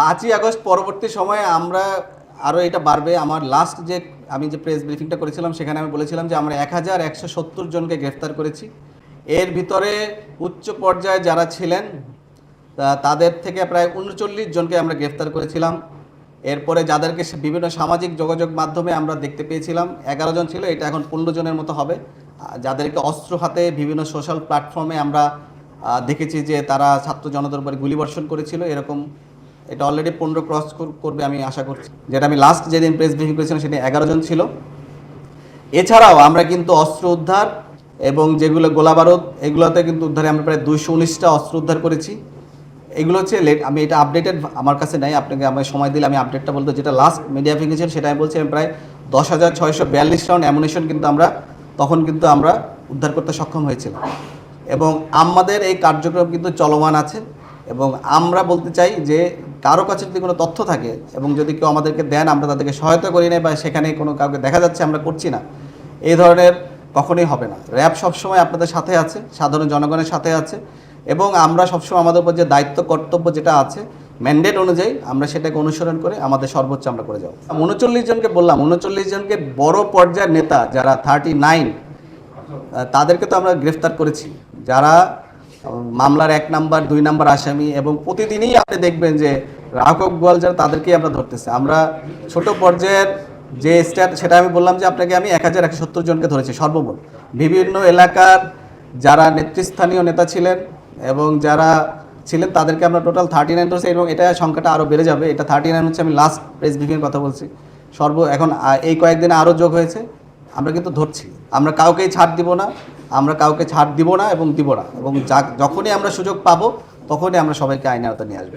পাঁচই আগস্ট পরবর্তী সময়ে আমরা আরও এটা বাড়বে। আমার লাস্ট যে আমি যে প্রেস ব্রিফিংটা করেছিলাম, সেখানে আমি বলেছিলাম যে আমরা এক হাজার একশো সত্তর জনকে গ্রেফতার করেছি। এর ভিতরে উচ্চ পর্যায়ে যারা ছিলেন তাদের থেকে প্রায় উনচল্লিশ জনকে আমরা গ্রেফতার করেছিলাম। এরপরে যাদেরকে বিভিন্ন সামাজিক যোগাযোগ মাধ্যমে আমরা দেখতে পেয়েছিলাম, এগারো জন ছিল, এটা এখন পনেরো জনের মতো হবে। যাদেরকে অস্ত্র হাতে বিভিন্ন সোশ্যাল প্ল্যাটফর্মে আমরা দেখেছি যে তারা ছাত্র জনতার উপরে গুলিবর্ষণ করেছিল, এরকম এটা অলরেডি পনেরো ক্রস করবে আমি আশা করছি। যেটা আমি লাস্ট যেদিন প্রেস ব্রিফিং করেছিলাম সেটা এগারো জন ছিল। এছাড়াও আমরা কিন্তু অস্ত্র উদ্ধার এবং যেগুলো গোলাবারুদ এগুলোতে কিন্তু উদ্ধারে আমরা প্রায় দুইশো উনিশটা অস্ত্র উদ্ধার করেছি। এগুলো হচ্ছে লেট আমি এটা আপডেটেড আমার কাছে নাই, আপনাকে আমি সময় দিলে আমি আপডেটটা বলতে যেটা লাস্ট মিডিয়া ফিঙ্গে ছিল, সেটা আমি বলছি, আমি প্রায় দশ হাজার ছয়শো বিয়াল্লিশ রাউন্ড অ্যামুনেশন কিন্তু আমরা তখন কিন্তু আমরা উদ্ধার করতে সক্ষম হয়েছিলাম। এবং আমাদের এই কার্যক্রম কিন্তু চলমান আছে। এবং আমরা বলতে চাই যে কারও কাছে যদি কোনো তথ্য থাকে এবং যদি কেউ আমাদেরকে দেন, আমরা তাদেরকে সহায়তা করি না বা সেখানে কোনো কাউকে দেখা যাচ্ছে, আমরা করছি না। এই ধরনের কখনোই হবে না। র্যাব সবসময় আপনাদের সাথে আছে, সাধারণ জনগণের সাথে আছে এবং আমরা সবসময় আমাদের উপর যে দায়িত্ব, কর্তব্য যেটা আছে ম্যান্ডেট অনুযায়ী আমরা সেটাকে অনুসরণ করে আমাদের সর্বোচ্চ আমরা করে যাব। উনচল্লিশ জনকে বললাম, উনচল্লিশ জনকে বড় পর্যায়ের নেতা যারা থার্টি নাইন তাদেরকে তো আমরা গ্রেফতার করেছি। যারা মামলার এক নাম্বার, দুই নাম্বার আসামি এবং প্রতিদিনই আপনি দেখবেন যে রাঘব গোয়াল যারা তাদেরকেই আমরা ধরতেছি। আমরা ছোট পর্যায়ের যে স্ট্যাট, সেটা আমি বললাম যে আপনাকে আমি এক হাজার একশো সত্তর জনকে ধরেছি, সর্বমোট। বিভিন্ন এলাকার যারা নেতৃস্থানীয় নেতা ছিলেন এবং যারা ছিলেন, তাদেরকে আমরা টোটাল থার্টি নাইন ধরছি এবং এটা সংখ্যাটা আরও বেড়ে যাবে। এটা থার্টি নাইন হচ্ছে আমি লাস্ট প্রেস ব্রিফিংয়ের কথা বলছি। সর্ব, এখন এই কয়েকদিনে আরও যোগ হয়েছে। আমরা কিন্তু ধরছি। আমরা কাউকেই ছাড় দিব না। আমরা কাউকে ছাড় দিব না এবং দিব না। এবং যখনই আমরা সুযোগ পাবো, তখনই আমরা সবাইকে আইনের আওতায় নিয়ে আসব।